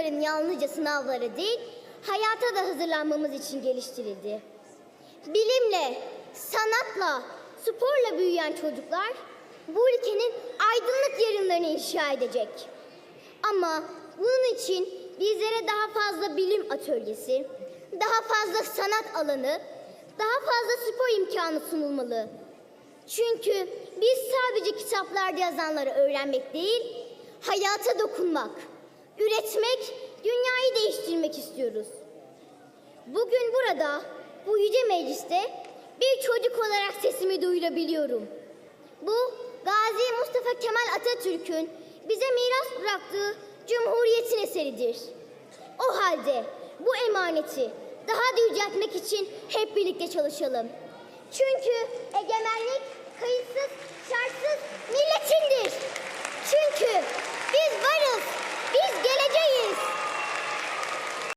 çocukların yalnızca sınavları değil, hayata da hazırlanmamız için geliştirildi. Bilimle, sanatla, sporla büyüyen çocuklar bu ülkenin aydınlık yarınlarını inşa edecek. Ama bunun için bizlere daha fazla bilim atölyesi, daha fazla sanat alanı, daha fazla spor imkanı sunulmalı. Çünkü biz sadece kitaplarda yazanları öğrenmek değil, hayata dokunmak, üretmek, dünyayı değiştirmek istiyoruz. Bugün burada, bu yüce mecliste bir çocuk olarak sesimi duyurabiliyorum. Bu Gazi Mustafa Kemal Atatürk'ün bize miras bıraktığı Cumhuriyet'in eseridir. O halde bu emaneti daha da yüceltmek için hep birlikte çalışalım. Çünkü